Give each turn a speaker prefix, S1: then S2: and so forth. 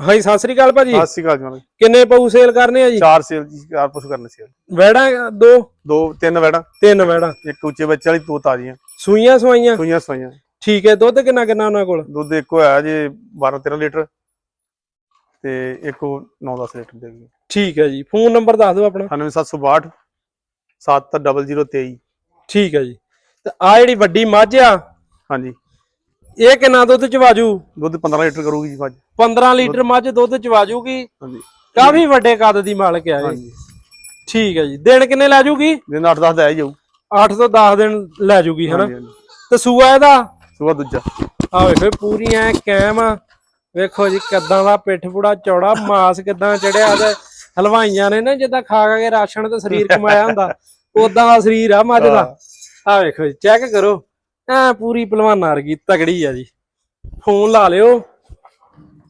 S1: ਹਾਂਜੀ ਸਤਿ ਸ੍ਰੀ ਅਕਾਲ ਭਾਜੀ।
S2: ਸਤਿ ਸ਼੍ਰੀ ਅਕਾਲ ਜੀ
S1: ਕਿੰਨੇ ਪਊ ਸੇਲ ਕਰਨੇ ਆ ਜੀ?
S2: ਚਾਰ ਸੇਲ ਜੀ ਚਾਰ ਪਸ਼ੂ ਕਰਨੇ ਸੇਲ
S1: ਵੈੜਾਂ ਦੋ?
S2: ਦੋ ਤਿੰਨ ਵੈੜਾਂ।
S1: ਤਿੰਨ ਵੈੜਾਂ।
S2: ਇੱਕ ਉੱਚੇ ਬੱਚੇ ਵਾਲੀ ਦੋ ਤਾਜ਼ੀਆਂ।
S1: ਸੂਈਆਂ ਸਵਾਈਆਂ?
S2: ਸੂਈਆਂ ਸਵਾਈਆਂ।
S1: ਠੀਕ ਹੈ ਦੁੱਧ ਕਿੰਨਾ ਕਿੰਨਾ ਉਹਨਾਂ ਕੋਲ?
S2: ਦੁੱਧ ਇੱਕੋ ਹੋਇਆ ਜੇ 12 13 ਲੀਟਰ। ਤੇ ਇੱਕ 9 10 ਲੀਟਰ ਦੇ ਗਈ
S1: ਠੀਕ ਹੈ ਜੀ ਫੋਨ ਨੰਬਰ ਦੱਸ ਦਿਓ ਆਪਣਾ।
S2: 9762 7023
S1: ਠੀਕ ਹੈ ਜੀ। ਤੇ ਆ ਜਿਹੜੀ ਵੱਡੀ ਮੱਝ ਆ
S2: ਹਾਂਜੀ।
S1: ਇਹ ਕਿੰਨਾ ਦੁੱਧ ਚਵਾਜੂ
S2: ਦੁੱਧ 15 ਲੀਟਰ ਕਰੂਗੀ ਜੀ ਅੱਜ
S1: 15 ਲੀਟਰ ਮੱਝ ਦੁੱਧ ਚਵਾਜੂਗੀ
S2: ਹਾਂਜੀ।
S1: ਕਾਫੀ ਵੱਡੇ ਕੱਦ ਦੀ ਮਾਲਕ ਆ ਇਹ।
S2: ਹਾਂਜੀ।
S1: ਠੀਕ ਹੈ ਜੀ। ਦਿਨ ਕਿੰਨੇ ਲੈ ਜੂਗੀ?
S2: ਦਿਨ 8 10 ਦਾ ਆਈ ਜਾਊ।
S1: 8 ਤੋਂ 10 ਦਿਨ ਲੈ ਜੂਗੀ ਹਨਾ? ਤੇ ਸੂਆ ਇਹਦਾ?
S2: ਸੁਬਾ ਦੂਜਾ।
S1: ਆ ਵੇਖੋ ਪੂਰੀ ਐ ਕੈਮ ਵੇਖੋ ਜੀ ਕਿੱਦਾਂ ਦਾ ਪਿੱਠ ਪੂੜਾ ਚੌੜਾ ਮਾਸ ਕਿੱਦਾਂ ਚੜਿਆ ਤੇ ਹਲਵਾਈਆਂ ਨੇ ਨਾ ਜਿੱਦਾਂ ਖਾ ਖਾ ਕੇ ਰਾਸ਼ਨ ਤੇ ਸਰੀਰ ਕਮਾਇਆ ਹੁੰਦਾ। ਉਦਾਂ ਦਾ ਸਰੀਰ ਆ ਮੱਝ ਦਾ। ਆ ਵੇਖੋ ਜੀ ਚੈੱਕ ਕਰੋ। ਐ ਪੂਰੀ ਪਹਿਲਵਾਨਾਂ ਵਰਗੀ ਤਗੜੀ ਆ ਜੀ। ਫੋਨ ਲਾ ਲਿਓ।